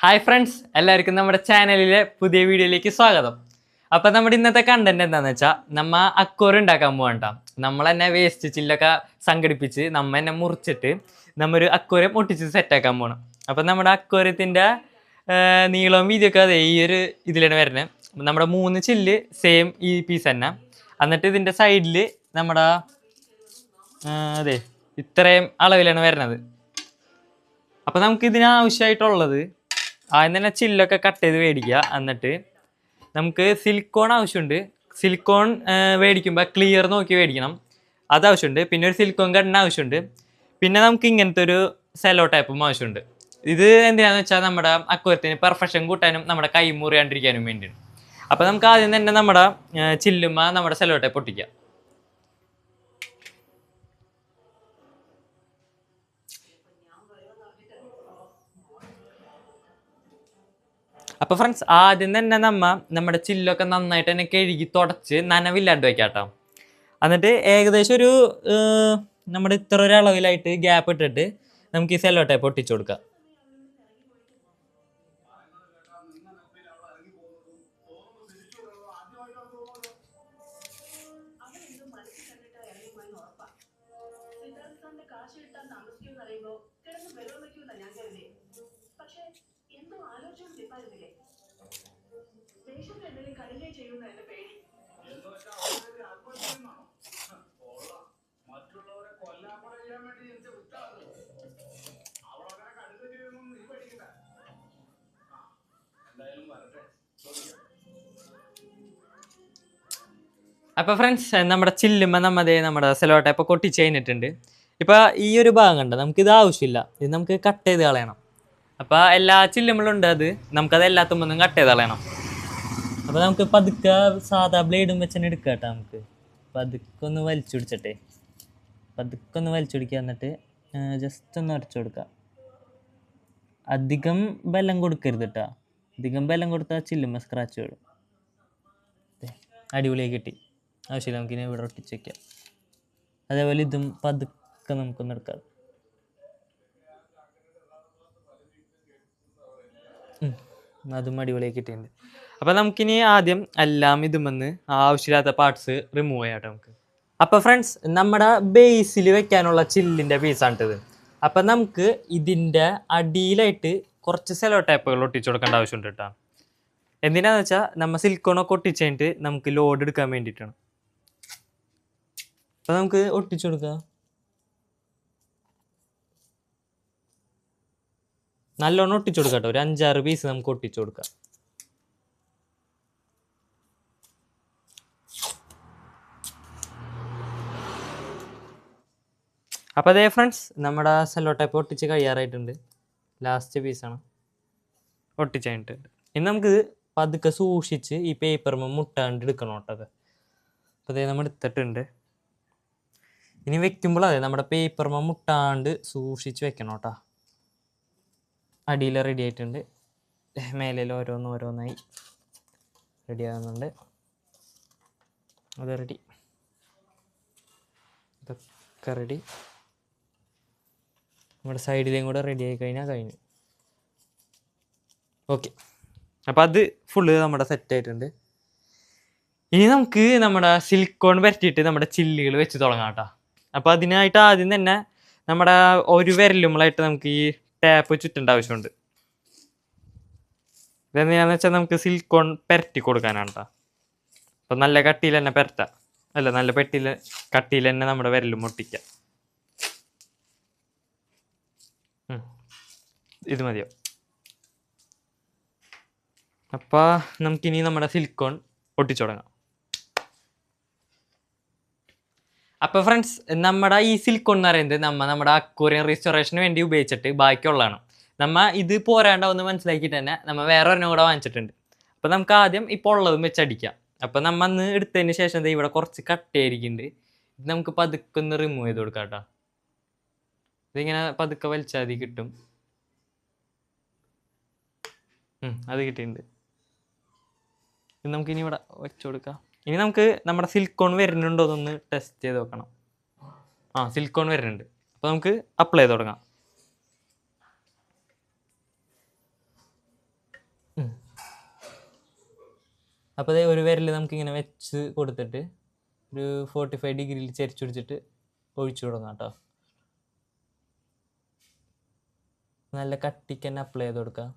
Hi friends എല്ലാവർക്കും നമ്മുടെ ചാനലിലെ പുതിയ വീഡിയോയിലേക്ക് സ്വാഗതം. അപ്പം നമ്മുടെ ഇന്നത്തെ കണ്ടന്റ് എന്താണെന്ന് വെച്ചാൽ നമ്മൾ അക്കോറ് ഉണ്ടാക്കാൻ പോകണ്ട നമ്മൾ തന്നെ വേസ്റ്റ് ചില്ലൊക്കെ സംഘടിപ്പിച്ച് നമ്മ തന്നെ മുറിച്ചിട്ട് നമ്മ അക്കോരം ഒട്ടിച്ച് സെറ്റാക്കാൻ പോകണം അപ്പം നമ്മുടെ അക്കോരത്തിന്റെ നീളവും വീതിയൊക്കെ അതെ ഈ ഒരു ഇതിലാണ് വരുന്നത് നമ്മുടെ മൂന്ന് ചില്ല് സെയിം ഈ പീസ് തന്നെ. എന്നിട്ട് ഇതിന്റെ സൈഡിൽ നമ്മുടെ അതെ ഇത്രയും അളവിലാണ് വരുന്നത്. അപ്പം നമുക്ക് ഇതിന് ആവശ്യമായിട്ടുള്ളത് ആദ്യം തന്നെ ചില്ലൊക്കെ കട്ട് ചെയ്ത് മേടിക്കുക എന്നിട്ട് നമുക്ക് സിലിക്കോൺ ആവശ്യമുണ്ട്. സിലിക്കോൺ മേടിക്കുമ്പോൾ ക്ലിയർ നോക്കി മേടിക്കണം അത് ആവശ്യമുണ്ട്. പിന്നെ ഒരു സിലിക്കോൺ ഗണ്ണ ആവശ്യമുണ്ട്. പിന്നെ നമുക്ക് ഇങ്ങനത്തെ ഒരു സെലോ ടൈപ്പും ആവശ്യമുണ്ട്. ഇത് എന്തിനാന്ന് വെച്ചാൽ നമ്മുടെ അക്വരത്തിന് പെർഫെക്ഷൻ കൂട്ടാനും നമ്മുടെ കൈ മുറിയാണ്ടിരിക്കാനും വേണ്ടിയാണ്. അപ്പോൾ നമുക്ക് ആദ്യം തന്നെ നമ്മുടെ ചില്ലുമ്മ നമ്മുടെ സെലോ ടൈപ്പ് പൊട്ടിക്കാം അപ്പൊ ഫ്രണ്ട്സ് ആദ്യം തന്നെ നമ്മ നമ്മുടെ ചില്ലൊക്കെ നന്നായിട്ട് തന്നെ കഴുകി തുടച്ച് നനവില്ലാണ്ട് വെക്കാട്ടോ. എന്നിട്ട് ഏകദേശം ഒരു നമ്മുടെ ഇത്ര ഒരു അളവിലായിട്ട് ഗ്യാപ്പ് ഇട്ടിട്ട് നമുക്ക് ഈ സെല്ലോ ടൈപ്പ് ഒട്ടിച്ചു കൊടുക്കാം. വരട്ടെ അപ്പൊ ഫ്രണ്ട്സ് നമ്മുടെ ചില്ലുമ്പോൾ നമ്മതേ നമ്മുടെ സെലോട്ട ഇപ്പോൾ കൊട്ടിച്ച് കഴിഞ്ഞിട്ടുണ്ട്. ഇപ്പൊ ഈ ഒരു ഭാഗം നമുക്ക് ഇത് ആവശ്യമില്ല. ഇത് നമുക്ക് കട്ട് ചെയ്ത് കളയണം. അപ്പോൾ എല്ലാ ചില്ലുമ്പളും ഉണ്ട് അത്. നമുക്കത് എല്ലാത്തുമ്പൊന്നും കട്ട് ചെയ്ത് കളയണം. അപ്പോൾ നമുക്ക് പതുക്കെ സാധാ ബ്ലേഡും വെച്ച് തന്നെ എടുക്കാം കേട്ടോ നമുക്ക്. പതുക്കെ ഒന്ന് വലിച്ചു പിടിച്ചട്ടെ. പതുക്കെ ഒന്ന് വലിച്ചു പിടിക്കുക എന്നിട്ട് ജസ്റ്റ് ഒന്ന് ഉരച്ചു കൊടുക്കുക അധികം ബലം കൊടുക്കരുത് കേട്ടോ. ബലം കൊടുത്താൽ ചില്ലുമ്മ സ്ക്രാച്ച് ദേ, അടിപൊളിയായി കിട്ടി. ആവശ്യമില്ല നമുക്കിനി ഇവിടെ ഒട്ടിച്ച് വെക്കാം. അതേപോലെ ഇതും പതുക്കെ നമുക്കൊന്ന് എടുക്കാം. അതും അടിപൊളിയായി കിട്ടിയിട്ടുണ്ട്. അപ്പം നമുക്കിനി ആദ്യം എല്ലാം ഇതുമെന്ന് ആവശ്യമില്ലാത്ത പാർട്സ് റിമൂവ് ചെയ്യാം നമുക്ക്. അപ്പോൾ ഫ്രണ്ട്സ് നമ്മുടെ ബേസിൽ വെക്കാനുള്ള ചില്ലിന്റെ പീസാണിട്ടത് അപ്പം നമുക്ക് ഇതിന്റെ അടിയിലായിട്ട് കുറച്ച് സെലോ ടൈപ്പുകൾ ഒട്ടിച്ചു കൊടുക്കേണ്ട ആവശ്യമുണ്ട് കേട്ടോ. എന്തിനാന്ന് വെച്ചാൽ നമ്മൾ സിൽക്കോണൊക്കെ ഒട്ടിച്ച് കഴിഞ്ഞിട്ട് നമുക്ക് ലോഡ് എടുക്കാൻ വേണ്ടിയിട്ടാണ് അപ്പം നമുക്ക് ഒട്ടിച്ചു കൊടുക്കാം. നല്ലോണം ഒട്ടിച്ചു കൊടുക്കാം കേട്ടോ. ഒരു അഞ്ചാറ് പീസ് നമുക്ക് ഒട്ടിച്ചു കൊടുക്കാം. അപ്പോൾ അതേ ഫ്രണ്ട്സ് നമ്മുടെ സെല്ലോ ടൈപ്പ് ഒട്ടിച്ച് കഴിയാറായിട്ടുണ്ട്. ലാസ്റ്റ് പീസാണ് ഒട്ടിച്ച് കഴിഞ്ഞിട്ടുണ്ട് ഇനി നമുക്ക് പതുക്കെ സൂക്ഷിച്ച് ഈ പേപ്പർമ മുട്ടാണ്ട് എടുക്കണം കേട്ടോ അത്. അപ്പോൾ അതേ നമ്മൾ എടുത്തിട്ടുണ്ട്. ഇനി വെക്കുമ്പോൾ അതെ നമ്മുടെ പേപ്പർമ മുട്ടാണ്ട് സൂക്ഷിച്ച് വെക്കണം കേട്ടോ. അടിയിൽ റെഡി ആയിട്ടുണ്ട്. മേലിൽ ഓരോന്ന് ഓരോന്നായി റെഡി ആകുന്നുണ്ട് അത് റെഡി ഇതൊക്കെ റെഡി നമ്മുടെ സൈഡിലേയും കൂടെ റെഡി ആയി കഴിഞ്ഞാൽ കഴിഞ്ഞു. ഓക്കെ അപ്പോൾ അത് ഫുള്ള് നമ്മുടെ സെറ്റ് ആയിട്ടുണ്ട്. ഇനി നമുക്ക് നമ്മുടെ സിലിക്കോൺ വരട്ടിയിട്ട് നമ്മുടെ ചില്ലുകൾ വെച്ച് തുടങ്ങാം കേട്ടോ അപ്പോൾ അതിനായിട്ട് ആദ്യം തന്നെ നമ്മുടെ ഒരു വിരലുമ്പളായിട്ട് നമുക്ക് ഈ ടാപ്പ് ചുറ്റേണ്ട ആവശ്യമുണ്ട്. ഇതെന്തിനാന്ന് വെച്ചാൽ നമുക്ക് സിലിക്കോൺ പെരട്ടി കൊടുക്കാനാണ് കേട്ടോ അപ്പം നല്ല കട്ടിയിൽ തന്നെ പെരട്ടാം. അല്ല നല്ല പെട്ടിയിൽ കട്ടിയിൽ തന്നെ നമ്മുടെ വിരലും മുട്ടിക്കാം ഇത് മതിയോ? അപ്പോൾ നമുക്കിനി നമ്മുടെ സിലിക്കോൺ ഒട്ടിച്ചു തുടങ്ങാം അപ്പോൾ ഫ്രണ്ട്സ് നമ്മുടെ ഈ സിലിക്കോൺ എന്ന് പറയുന്നത് നമ്മ നമ്മുടെ അക്വറിയം റീസ്റ്റോറേഷന് വേണ്ടി ഉപയോഗിച്ചിട്ട് ബാക്കിയുള്ളതാണ്. നമ്മ ഇത് പോരാണ്ടാവുന്ന മനസ്സിലാക്കിയിട്ട് തന്നെ നമ്മൾ വേറെ ഒരെണ്ണം കൂടെ വാങ്ങിച്ചിട്ടുണ്ട്. അപ്പോൾ നമുക്ക് ആദ്യം ഇപ്പോൾ ഉള്ളതും വെച്ചടിക്കാം അപ്പോൾ നമ്മ അന്ന് എടുത്തതിന് ശേഷം ഇവിടെ കുറച്ച് കട്ടയായിരിക്കുന്നുണ്ട്. ഇത് നമുക്ക് പതുക്കെ ഒന്ന് റിമൂവ് ചെയ്ത് കൊടുക്കാം കേട്ടോ. ഇതിങ്ങനെ പതുക്കെ വലിച്ചാൽ കിട്ടും. അത് കിട്ടിയിട്ടുണ്ട്. ഇത് നമുക്ക് ഇനി ഇവിടെ വെച്ചു കൊടുക്കാം. ഇനി നമുക്ക് നമ്മുടെ സിൽക്കോൺ വരുന്നുണ്ടോ എന്നൊന്ന് ടെസ്റ്റ് ചെയ്ത് നോക്കണം. ആ സിൽക്കോൺ വരുന്നുണ്ട്. അപ്പോൾ നമുക്ക് അപ്ലൈ ചെയ്ത് തുടങ്ങാം. അപ്പോൾ അതേ ഒരു വിരൽ നമുക്കിങ്ങനെ വെച്ച് കൊടുത്തിട്ട് ഒരു ഫോർട്ടി ഫൈവ് ഡിഗ്രിയിൽ ചരിച്ചു പിടിച്ചിട്ട് ഒഴിച്ചു തുടങ്ങാം കേട്ടോ. നല്ല കട്ടിക്ക് തന്നെ അപ്ലൈ ചെയ്ത് കൊടുക്കാം.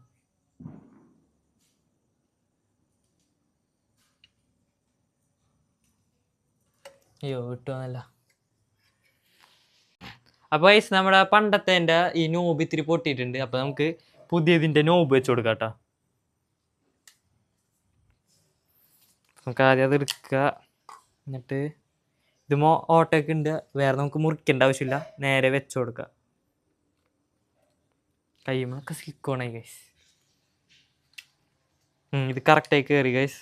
അയ്യോ വിട്ടുവന്നല്ല അപ്പോൾ ഗൈസ് നമ്മുടെ പണ്ടത്തെ എന്റെ ഈ നോബ് ഇത്തിരി പൊട്ടിയിട്ടുണ്ട്. അപ്പോൾ നമുക്ക് പുതിയതിന്റെ നോബ് വെച്ച് കൊടുക്കാം കേട്ടോ നമുക്ക് ആദ്യം അത് എടുക്കുക എന്നിട്ട് ഇത് മോ ഓട്ടയൊക്കെ ഉണ്ട്. വേറെ നമുക്ക് മുറിക്കേണ്ട ആവശ്യമില്ല. നേരെ വെച്ച് കൊടുക്കുക കയ്യുമ്പോഴൊക്കെ സിലിക്കോണായി ഗൈസ് ഇത് കറക്റ്റായി കയറി ഗൈസ്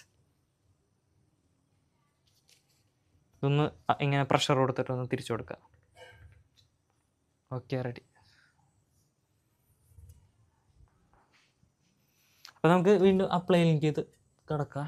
ഇതൊന്ന് ഇങ്ങനെ പ്രഷർ കൊടുത്തിട്ട് ഒന്ന് തിരിച്ചു കൊടുക്കുക ഓക്കെ റെഡി അപ്പോൾ നമുക്ക് വീണ്ടും അപ്ലൈ ലിങ്ക് ചെയ്ത് കിടക്കാം.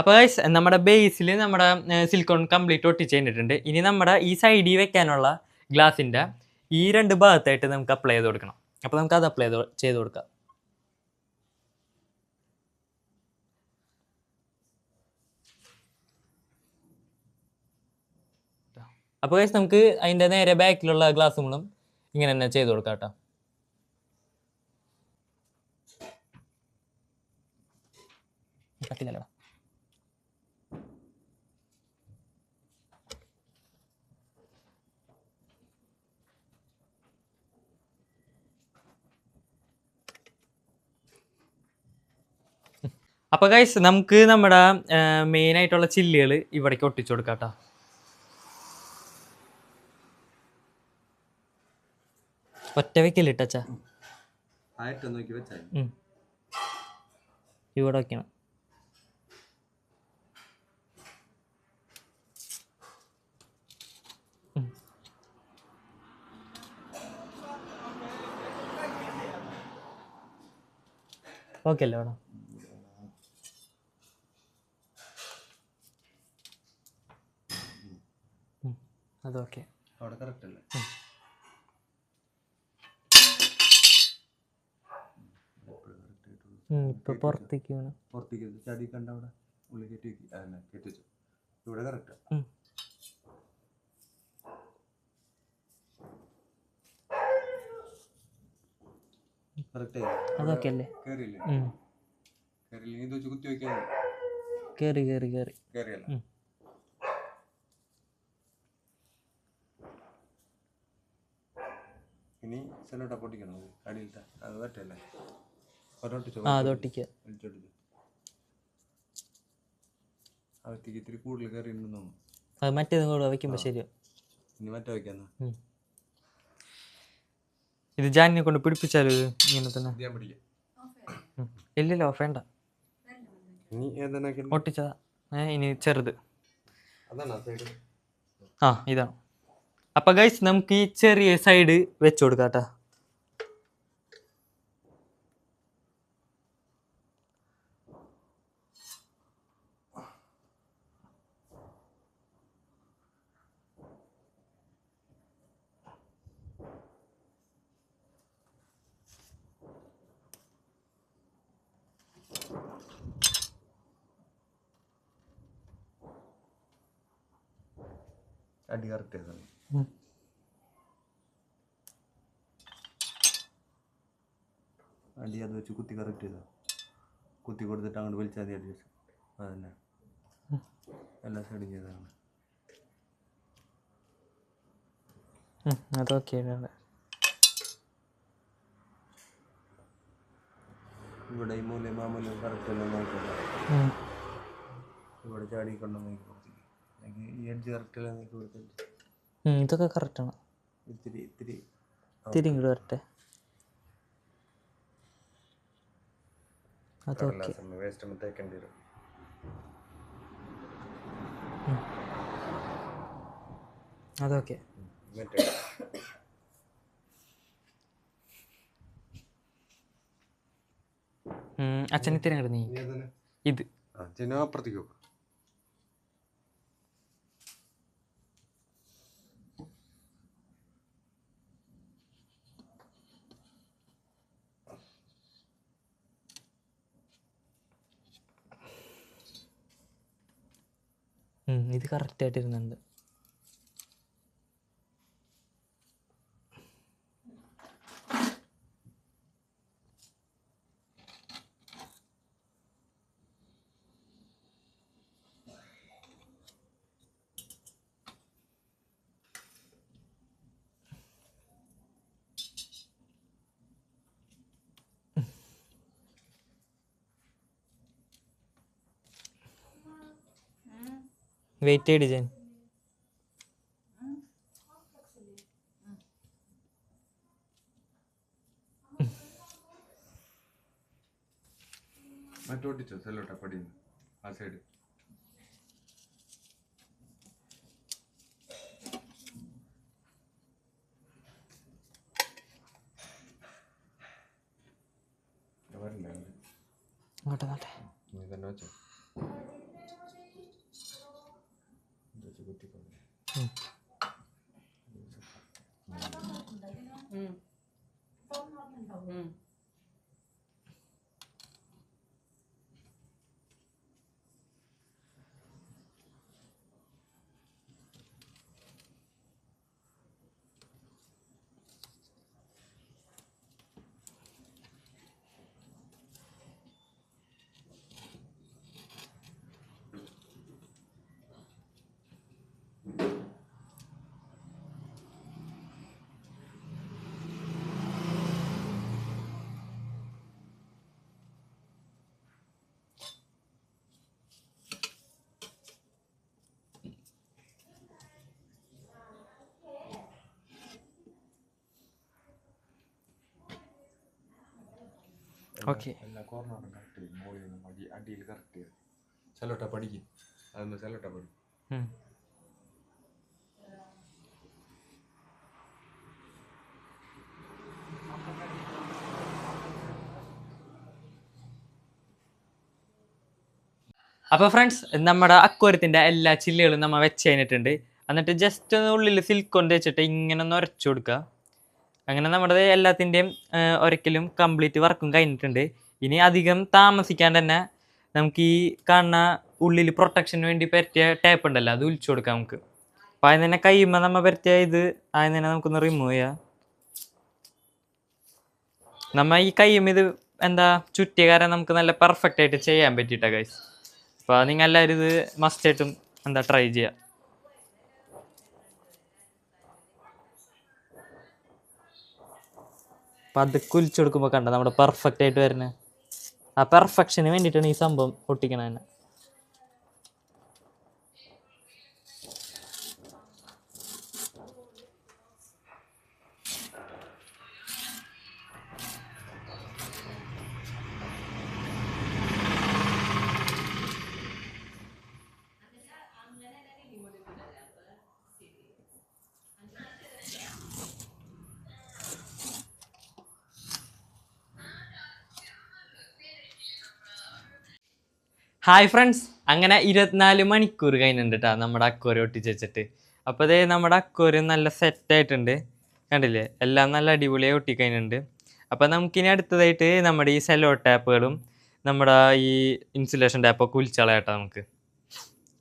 അപ്പോൾ നമ്മുടെ ബേസിൽ നമ്മുടെ സിലിക്കോൺ കംപ്ലീറ്റ് ഒട്ടിച്ച് കഴിഞ്ഞിട്ടുണ്ട്. ഇനി നമ്മുടെ ഈ സൈഡിൽ വെക്കാനുള്ള ഗ്ലാസിന്റെ ഈ രണ്ട് ഭാഗത്തായിട്ട് നമുക്ക് അപ്ലൈ ചെയ്ത് കൊടുക്കണം. അപ്പോൾ നമുക്ക് അത് അപ്ലൈ ചെയ്ത് കൊടുക്കാം. അപ്പോൾ ഗൈസ് നമുക്ക് അതിന്റെ നേരെ ബാക്കിലുള്ള ഗ്ലാസ്സുകളും ഇങ്ങനെ തന്നെ ചെയ്ത് കൊടുക്കാം കേട്ടോ. കട്ടില്ലല്ലോ അപ്പോൾ ഗൈസ് നമുക്ക് നമ്മുടെ മെയിൻ ആയിട്ടുള്ള ചില്ലികൾ ഇവിടേക്ക് ഒട്ടിച്ചു കൊടുക്കാം കേട്ടോ ഒറ്റ വെക്കല്ലേ ഇട്ടച്ച. ഇവിടെ വെക്കണം. ഓക്കെ അല്ലേ ഇവിടെ? അത് ഓക്കെ അവിടെ കറക്റ്റ് അല്ലേ? ഇപ്പൊ പുറത്തേക്ക് വേണം പുറത്തേക്ക് ഇത് ചടി കണ്ട അവിടെ ഉള്ളിൽ കയറ്റി വെക്കി. അതന്നെ കയറ്റി വെച്ചു. ഇവിടെ കറക്റ്റാ ഉം. കറക്റ്റ് അതൊക്കെ അല്ലേ? കുത്തി വെക്കാൻ കേറി കേറി കേറി. കയറിയല്ല ഇനി ചെലോട്ട പൊട്ടിക്കണം അടിയിലത്തെ. അത് തട്ടല്ലേ ഒരൊട്ടിച്ചോ ആ അത് ഒട്ടിക്കുക വലിച്ചൊട്ടിച്ചു അവത്തേക്ക് ഇത്തിരി കൂടുതൽ കയറി ഉണ്ടെന്ന് തോന്നുന്നു. അത് മറ്റേതും കൂടെ വയ്ക്കുമ്പോൾ ശരിയാവും ഇനി മറ്റേ വയ്ക്കാന്നാ? ഇത് ജാനിനെ കൊണ്ട് പിടിപ്പിച്ചാലോ ഇത് ഇങ്ങനെ തന്നെ? ഞാൻ പിടിക്കാം. ഇല്ലല്ലോ വേണ്ട. ഇനി ഒട്ടിച്ചതാ. ഏ ഇനി ചെറുത്. അതാണ് ആ ഇതാണ് അപ്പൊ ഗൈസ് നമുക്ക് ഈ ചെറിയ സൈഡ് വെച്ച് കൊടുക്കാം അടി കറക്റ്റ് ചെയ്താണ് അടി അത് വെച്ച് കുത്തി കറക്റ്റ് ചെയ്താ. കുത്തി കൊടുത്തിട്ട് അങ്ങോട്ട് വലിച്ചാൽ മതി അടി വെച്ച്. അതന്നെ. എല്ലാ സൈഡും ചെയ്തതാണ്. അതൊക്കെ ഇവിടെ ഈ മൂലയും ആ മൂലയും കറക്റ്റ് എല്ലാം നോക്കില്ല ഇവിടെ ചാടിക്കൊണ്ട് നോക്കി എനിക്ക് ഈ എഡ്ജ് കറക്റ്റ് എല്ലാം കൊടുത്തിട്ട് ഉം, ഇതൊക്കെ കറക്റ്റാണ് ഇത്തിരി ഇത്തിരി ഇത്തിരി ഇങ്ങോട്ട് വരട്ടെ. അച്ഛനെ അതൊക്കെ അച്ഛൻ ഇത്തിരി അങ്ങോട്ട് നീ ഇത്. അച്ഛനും അപ്പുറത്തേക്ക് ഇത് കറക്റ്റ് ആയിട്ട് വെയിറ്റ് ചെയ്ത് ജൻ മറ്റോട്ടിച്ചോ സെല്ലോട്ടാ പടിയുന്നു. ആ സൈഡ് അങ്ങോട്ട് നോട്ടെ നീ തന്നെ വെച്ചോ. 응. 응. 응. ഓക്കെ. എല്ലാ കോർണറും കറക്റ്റ് ചെയ്യും. മുകളിൽ നിന്ന് അടി അടിയിൽ കറക്റ്റ് ചെയ്യും. ചെലോട്ട പഠിക്കും. അതൊന്ന് ചെലോട്ട പഠിക്കും. അപ്പോൾ ഫ്രണ്ട്സ് നമ്മുടെ അക്വരത്തിന്റെ എല്ലാ ചില്ലുകളും നമ്മൾ വെച്ച് കഴിഞ്ഞിട്ടുണ്ട്. എന്നിട്ട് ജസ്റ്റ് ഒന്ന് ഉള്ളിൽ സിൽക്ക് കൊണ്ട് വെച്ചിട്ട് ഇങ്ങനെ ഒന്ന് ഉരച്ചു കൊടുക്കുക അങ്ങനെ നമ്മുടെ എല്ലാത്തിന്റെയും ഒരിക്കലും കംപ്ലീറ്റ് വർക്കും കഴിഞ്ഞിട്ടുണ്ട്. ഇനി അധികം താമസിക്കാണ്ട് തന്നെ നമുക്ക് ഈ കാണുന്ന ഉള്ളിൽ പ്രൊട്ടക്ഷന് വേണ്ടി പറ്റിയ ടേപ്പ് ഉണ്ടല്ലോ അത് ഉലിച്ചു കൊടുക്കാം നമുക്ക്. അപ്പോൾ അതിന് തന്നെ കഴിയുമ്പോൾ നമ്മൾ പറ്റിയ ഇത് അതിന് തന്നെ നമുക്കൊന്ന് റിമൂവ് ചെയ്യാം. നമ്മൾ ഈ കയ്യും ഇത് എന്താ ചുറ്റിയ കാരണം നമുക്ക് നല്ല പെർഫെക്റ്റ് ആയിട്ട് ചെയ്യാൻ പറ്റിയിട്ടാണ് ഗൈസ് അപ്പോൾ നിങ്ങൾ എല്ലാവരും ഇത് മസ്റ്റായിട്ടും എന്താ ട്രൈ ചെയ്യുക കുലിച്ചു കൊടുക്കുമ്പോൾ കണ്ട നമ്മുടെ പെർഫെക്റ്റ് ആയിട്ട് വരുന്നത് ആ പെർഫെക്ഷന് വേണ്ടിയിട്ടാണ് ഈ സംഭവം ഒട്ടിക്കണത് തന്നെ. ഹായ് ഫ്രണ്ട്സ് അങ്ങനെ ഇരുപത്തിനാല് മണിക്കൂർ കഴിഞ്ഞിട്ടുണ്ട് കേട്ടോ നമ്മുടെ അക്കോരി ഒട്ടിച്ച് വെച്ചിട്ട്. അപ്പോൾ അതേ നമ്മുടെ അക്കോരി നല്ല സെറ്റ് ആയിട്ടുണ്ട്. കണ്ടില്ലേ? എല്ലാം നല്ല അടിപൊളിയായി ഒട്ടിക്കഴിഞ്ഞിട്ടുണ്ട് അപ്പോൾ നമുക്കിനി അടുത്തതായിട്ട് നമ്മുടെ ഈ സെലോ ടാപ്പുകളും നമ്മുടെ ഈ ഇൻസുലേഷൻ ടാപ്പൊക്കെ ഉലിച്ചളയാട്ടോ നമുക്ക്.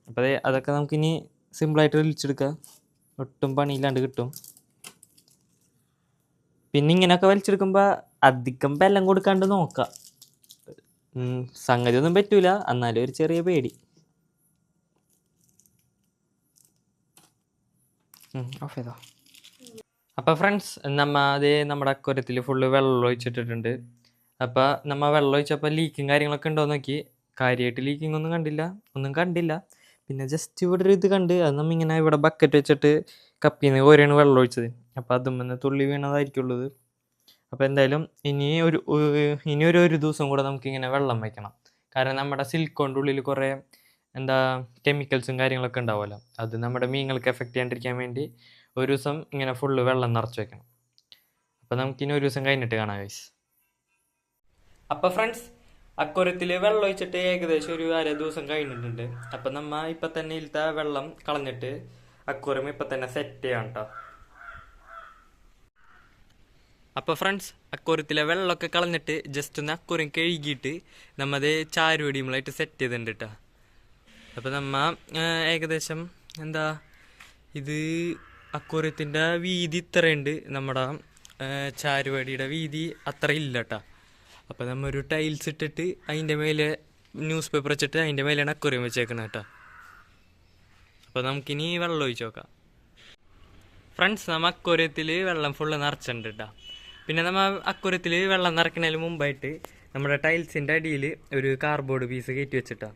അപ്പോൾ അതേ അതൊക്കെ നമുക്കിനി സിമ്പിളായിട്ട് വലിച്ചെടുക്കാം ഒട്ടും പണിയില്ലാണ്ട് കിട്ടും. പിന്നെ ഇങ്ങനെയൊക്കെ വലിച്ചെടുക്കുമ്പോൾ അധികം ബലം കൊടുക്കാണ്ട് നോക്കാം. സംഗതി ഒന്നും പറ്റൂല. എന്നാലും ഒരു ചെറിയ പേടി. ഓഫ് ചെയ്തോ അപ്പോൾ ഫ്രണ്ട്സ് നമ്മ അതേ നമ്മുടെ അക്കുരത്തിൽ ഫുള്ള് വെള്ളം ഒഴിച്ചിട്ടിട്ടുണ്ട്. അപ്പോൾ നമ്മ വെള്ളം ഒഴിച്ചപ്പോൾ ലീക്കും കാര്യങ്ങളൊക്കെ ഉണ്ടോ നോക്കി. കാര്യമായിട്ട് ലീക്കിംഗ് ഒന്നും കണ്ടില്ല. ഒന്നും കണ്ടില്ല. പിന്നെ ജസ്റ്റ് ഇവിടെ ഒരു ഇത് കണ്ട്. അത് നമ്മ ഇങ്ങനെ ഇവിടെ ബക്കറ്റ് വെച്ചിട്ട് കപ്പിന്ന് കോരിയാണ് വെള്ളം ഒഴിച്ചത്. അപ്പോൾ അതും തുള്ളി വീണതായിരിക്കുള്ളത് അപ്പോൾ എന്തായാലും ഇനി ഒരു ഇനിയൊരു ഇനി ഒരു ദിവസം കൂടെ നമുക്കിങ്ങനെ വെള്ളം വയ്ക്കണം. കാരണം നമ്മുടെ സിൽക്കോണ്ട് ഉള്ളിൽ കുറേ എന്താ കെമിക്കൽസും കാര്യങ്ങളൊക്കെ ഉണ്ടാവുമല്ലോ. അത് നമ്മുടെ മീനുകൾക്ക് എഫക്റ്റ് ചെയ്യാണ്ടിരിക്കാൻ വേണ്ടി ഒരു ദിവസം ഇങ്ങനെ ഫുള്ള് വെള്ളം നിറച്ച് വെക്കണം അപ്പോൾ നമുക്കിനി ഒരു ദിവസം കഴിഞ്ഞിട്ട് കാണാം ഗൈസ് അപ്പോൾ ഫ്രണ്ട്സ് അക്കുരത്തിൽ വെള്ളം ഒഴിച്ചിട്ട് ഏകദേശം ഒരു അര ദിവസം കഴിഞ്ഞിട്ടുണ്ട്. അപ്പം നമ്മൾ ഇപ്പം തന്നെ ഇതിലത്തെ വെള്ളം കളഞ്ഞിട്ട് അക്കുരം ഇപ്പം തന്നെ സെറ്റ് ചെയ്യാം കേട്ടോ അപ്പോൾ ഫ്രണ്ട്സ് അക്കുറത്തിലെ വെള്ളമൊക്കെ കളഞ്ഞിട്ട് ജസ്റ്റ് ഒന്ന് അക്കുറം കഴുകിയിട്ട് നമ്മത് ചാരുവടിയുമായിട്ട് സെറ്റ് ചെയ്തിട്ടുണ്ട് കേട്ടോ അപ്പോൾ നമ്മ ഏകദേശം എന്താ ഇത് അക്വറിയത്തിന്റെ വീതി ഇത്രയുണ്ട്. നമ്മുടെ ചാരുവടിയുടെ വീതി അത്ര ഇല്ല കേട്ടോ നമ്മ ഒരു ടൈൽസ് ഇട്ടിട്ട് അതിന്റെ മേലെ ന്യൂസ് പേപ്പർ വെച്ചിട്ട് അതിന്റെ മേലെയാണ് അക്വറിയം വെച്ചേക്കുന്നത് കേട്ടോ അപ്പോൾ നമുക്കിനി വെള്ളം ഒഴിച്ച് നോക്കാം. ഫ്രണ്ട്സ് നമ്മ അക്വറിയത്തിൽ വെള്ളം ഫുള്ള് നിറച്ചിട്ടുണ്ട് കേട്ടോ പിന്നെ നമ്മൾ അക്കുരത്തിൽ വെള്ളം നിറയ്ക്കുന്നതിന് മുമ്പായിട്ട് നമ്മുടെ ടൈൽസിന്റെ അടിയിൽ ഒരു കാർബോർഡ് പീസ് കയറ്റി വെച്ചിട്ടാണ്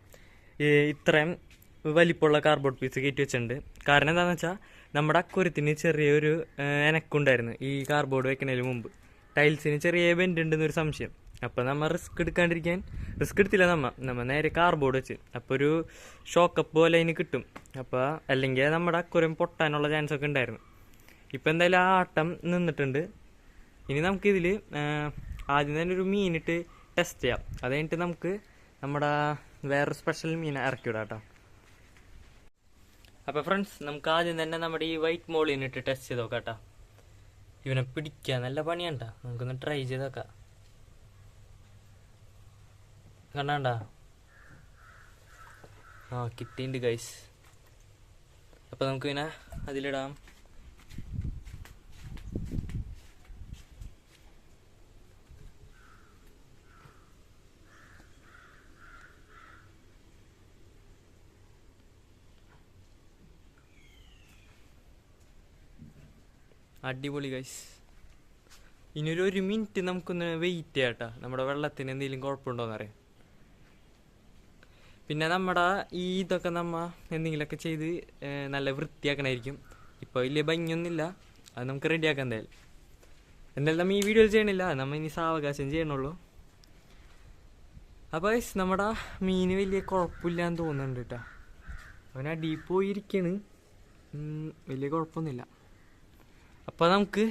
ഇത്രയും വലിപ്പമുള്ള കാർബോർഡ് പീസ് കയറ്റി വെച്ചിട്ടുണ്ട്. കാരണം എന്താണെന്ന് വെച്ചാൽ നമ്മുടെ അക്കുരത്തിന് ചെറിയൊരു എനക്കുണ്ടായിരുന്നു ഈ കാർബോർഡ് വെക്കുന്നതിന് മുമ്പ്. ടൈൽസിന് ചെറിയ ബെൻഡ് ഉണ്ടെന്നൊരു സംശയം. അപ്പോൾ നമ്മൾ റിസ്ക് എടുക്കാണ്ടിരിക്കാൻ റിസ്ക് എടുത്തില്ല നമ്മൾ നമ്മൾ നേരെ കാർബോർഡ് വെച്ച്. അപ്പോൾ ഒരു ഷോക്കപ്പ് പോലെ അതിന് കിട്ടും. അപ്പോൾ അല്ലെങ്കിൽ നമ്മുടെ അക്കുരം പൊട്ടാനുള്ള ചാൻസ് ഒക്കെ ഉണ്ടായിരുന്നു. ഇപ്പം എന്തായാലും ആ ആട്ടം നിന്നിട്ടുണ്ട്. ഇനി നമുക്കിതിൽ ആദ്യം തന്നെ ഒരു മീനിട്ട് ടെസ്റ്റ് ചെയ്യാം. അത് കഴിഞ്ഞിട്ട് നമുക്ക് നമ്മുടെ വേറൊരു സ്പെഷ്യൽ മീൻ ഇറക്കി വിടാം കേട്ടോ. അപ്പോൾ ഫ്രണ്ട്സ് നമുക്ക് ആദ്യം തന്നെ നമ്മുടെ ഈ വൈറ്റ് മോളിനിട്ട് ടെസ്റ്റ് ചെയ്ത് നോക്കാം കേട്ടോ. ഇവനെ പിടിക്കാൻ നല്ല പണിയാണ് പണിയാണ്ട നമുക്കൊന്ന് ട്രൈ ചെയ്ത് നോക്കാം. കണ്ടാ ആ കിട്ടിയിട്ടുണ്ട് ഗൈസ് അപ്പോൾ നമുക്ക് ഇങ്ങനെ അതിലിടാം. അടിപൊളി ഗൈസ് ഇനി ഒരു മിനിറ്റ് നമുക്കൊന്ന് വെയിറ്റ് ചെയ്യാട്ടാ. നമ്മുടെ വെള്ളത്തിന് എന്തെങ്കിലും കുഴപ്പമുണ്ടോ അറിയാം. പിന്നെ നമ്മുടെ ഈ ഇതൊക്കെ നമ്മ എന്തെങ്കിലുമൊക്കെ ചെയ്ത് നല്ല വൃത്തിയാക്കണമായിരിക്കും ഇപ്പോൾ വലിയ ഭംഗിയൊന്നുമില്ല. അത് നമുക്ക് റെഡിയാക്കാം എന്തായാലും. എന്തായാലും നമ്മൾ ഈ വീഡിയോയിൽ ചെയ്യണില്ല. നമ്മൾ ഇനി സാവകാശം ചെയ്യണുള്ളൂ. അപ്പോൾ ഗൈസ് നമ്മുടെ മീൻ വലിയ കുഴപ്പമില്ലാന്ന് തോന്നുന്നുണ്ട് കേട്ടോ. അവൻ അടിയിൽ പോയിരിക്കണ്. വലിയ കുഴപ്പമൊന്നുമില്ല. അപ്പോൾ നമുക്ക്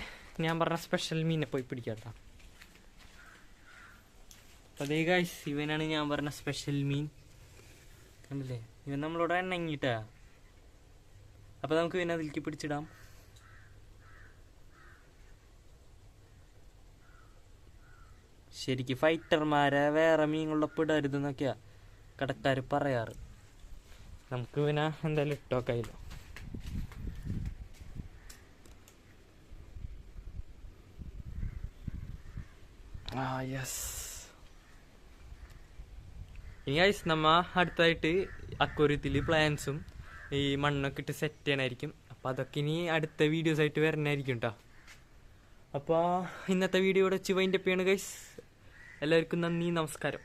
ഞാൻ പറഞ്ഞ സ്പെഷ്യൽ മീനെ പോയി പിടിക്കാം അതേ ഗായ്സ് ഇവനാണ് ഞാൻ പറഞ്ഞ സ്പെഷ്യൽ മീൻ. കണ്ടില്ലേ? ഇവൻ നമ്മളോട് എണ്ണങ്ങിട്ടാ അപ്പോൾ നമുക്ക് ഇവനെ അതിലേക്ക് പിടിച്ചിടാം. ശരിക്ക് ഫൈറ്റർമാരെ വേറെ മീനുകളുടെ പിടരുതെന്നൊക്കെയാ കടക്കാർ പറയാറ്. നമുക്ക് പിന്നെ എന്തായാലും ഇട്ടോ യെസ് ഇനി ഐസ് നമ്മ അടുത്തായിട്ട് അക്വറിയത്തിൽ പ്ലാൻസും ഈ മണ്ണൊക്കെ ഇട്ട് സെറ്റ് ചെയ്യണമായിരിക്കും അപ്പോൾ അതൊക്കെ ഇനി അടുത്ത വീഡിയോസ് ആയിട്ട് വരണമായിരിക്കും കേട്ടോ അപ്പോൾ ഇന്നത്തെ വീഡിയോ ഇവിടെ വെച്ച് വൈൻഡപ്പ് ചെയ്യണം ഗൈസ് എല്ലാവർക്കും നന്ദി നമസ്കാരം.